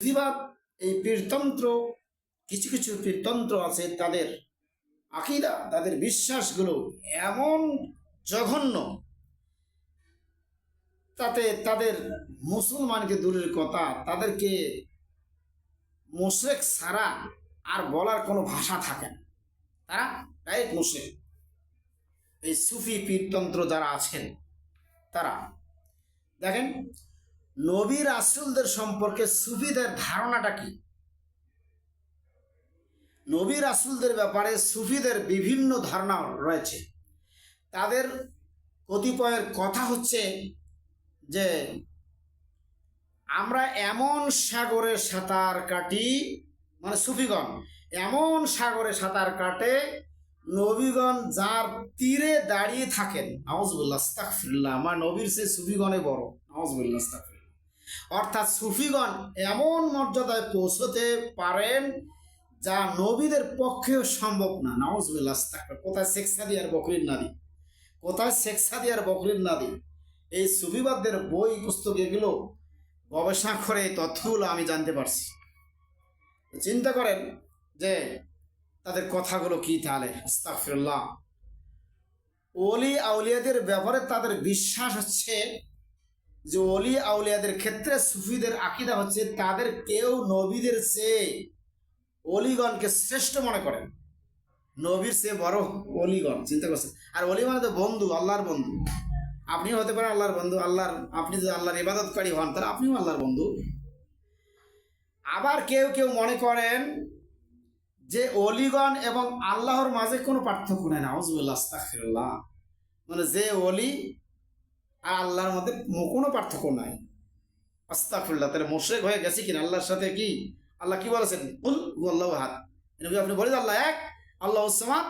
সুফিবাদ এই পীরতন্ত্র, কিছু কিছু পীরতন্ত্র আছে তাদের আকিদা, তাদের বিশ্বাসগুলো এমন জঘন্য তাতে তাদের মুসলমানকে দূরের কথা, তাদেরকে মুশরেক ছাড়া আর বলার কোনো ভাষা থাকে না। তারা ডাইরেক্ট মুশরেক। এই সুফি পীরতন্ত্র যারা আছেন, তারা। দেখেন নবী রাসুলদের সম্পর্কে সুফিদের ধারণাটা কি? নবী রাসুলদের ব্যাপারে সুফিদের বিভিন্ন ধারণা রয়েছে। তাদের কতিপয়ের কথা হচ্ছে যে, আমরা এমন সাগরে সাঁতার কাটি মানে সুফিগণ, এমন সাগরে সাঁতার কাটে, নবীগণ যার তীরে দাঁড়িয়ে থাকেন। নওয়াজবুল্লাহ আস্তাগফিরুল্লাহ, আমার নবীর সে সুফিগণে বড়। নওয়াজবুল্লাহ আস্তাগফিরুল্লাহ। অর্থাৎ সুফিগণ এমন মর্যাদায় পৌঁছতে পারেন যা নবীদের পক্ষেও সম্ভব না। নওয়াজবুল্লাহ কোথায় শেখ সাদিয়ার বকরির নাদি? কোথায় শেখ সাদিয়ার বকরির নাদি? এই সুফিবাদদের বই পুস্তক এগুলো গবেষণা করে এই তথ্যগুলো আমি জানতে পারছি। চিন্তা করেন যে তাদের কথাগুলো কি তাহলে? আস্তাগফিরুল্লাহ। ওলি আউলিয়াদের ব্যাপারে তাদের বিশ্বাস হচ্ছে যে অলি আউলিয়াদের ক্ষেত্রে সুফিদের আকিদা হচ্ছে তাদের কেউ নবীদের চেয়ে অলিগণকে শ্রেষ্ঠ মনে করেন। নবীর সে বড় অলিগণ চিন্তা করছেন। আর অলি মানে তো বন্ধু, আল্লাহর বন্ধু। আপনিও হতে পারেন আল্লাহর বন্ধু, আল্লাহর, আপনি যদি আল্লাহর ইবাদতকারী হন, তাহলে আপনিও আল্লাহর বন্ধু। আবার কেউ কেউ মনে করেন যে অলিগণ এবং আল্লাহর মাঝে কোনো পার্থক্য নেই নাউজুল্লাহ আস্তাগফিরুল্লাহ। মানে যে অলি আর আল্লাহর মধ্যে কোনো পার্থক্য নাই। আস্তাগফিরুল্লাহ, তাহলে মোশরেক হয়ে গেছে কিনা? আল্লাহর সাথে কি? আল্লাহ কি বলেছেন? উল আল্লাহ হাত আপনি বলে যে আল্লাহ এক? আল্লাহ উসমান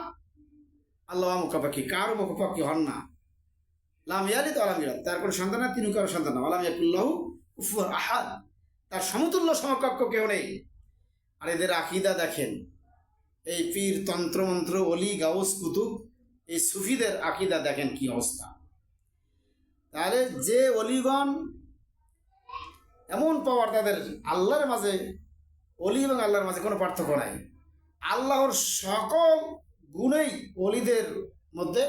আল্লাহ মুখাপাখি কারও মুখাপাখি হন না। লাম ইয়ালি তো আলাম ইয়াদ তার কোনো সন্তান না তিনি কারও সন্তান না। আলাম ইয়াকুল্লাহু কুফুর আহাদ। তার সমতুল্য সমকক্ষ কেউ নেই। আর এদের আকিদা দেখেন। এই পীর, তন্ত্রমন্ত্র অলি গাউস, কুতুব, এই সুফিদের আকিদা দেখেন কি অবস্থা। তাহলে যে অলিগণ এমন পাওয়ার তাদের আল্লাহর মাঝে, অলি এবং আল্লাহর মাঝে কোনো পার্থক্য নাই। আল্লাহর সকল গুণেই অলিদের মধ্যে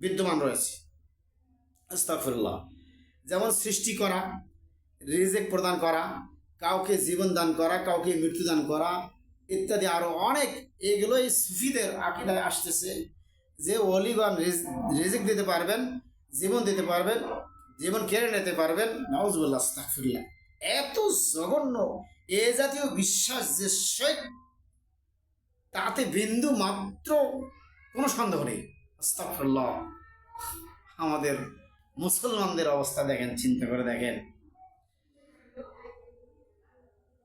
বিদ্যমান রয়েছে। আস্তাগফিরুল্লাহ। যেমন সৃষ্টি করা, রিজেক প্রদান করা, কাউকে জীবন দান করা, কাউকে মৃত্যু দান করা, ইত্যাদি আরও অনেক এগুলোই সুফিদের আকিদায় আসতেছে যে অলিগণ রিজিক দিতে পারবেন জীবন দিতে পারবেন, জীবন কেড়ে নিতে পারবেন নওয়াজবুল্লাহ এত জঘন্য, এ জাতীয় বিশ্বাস যে শেখ তাতে বিন্দু মাত্র কোনো সন্দেহ নেই। আস্তাফুল্লাহ আমাদের মুসলমানদের অবস্থা দেখেন, চিন্তা করে দেখেন।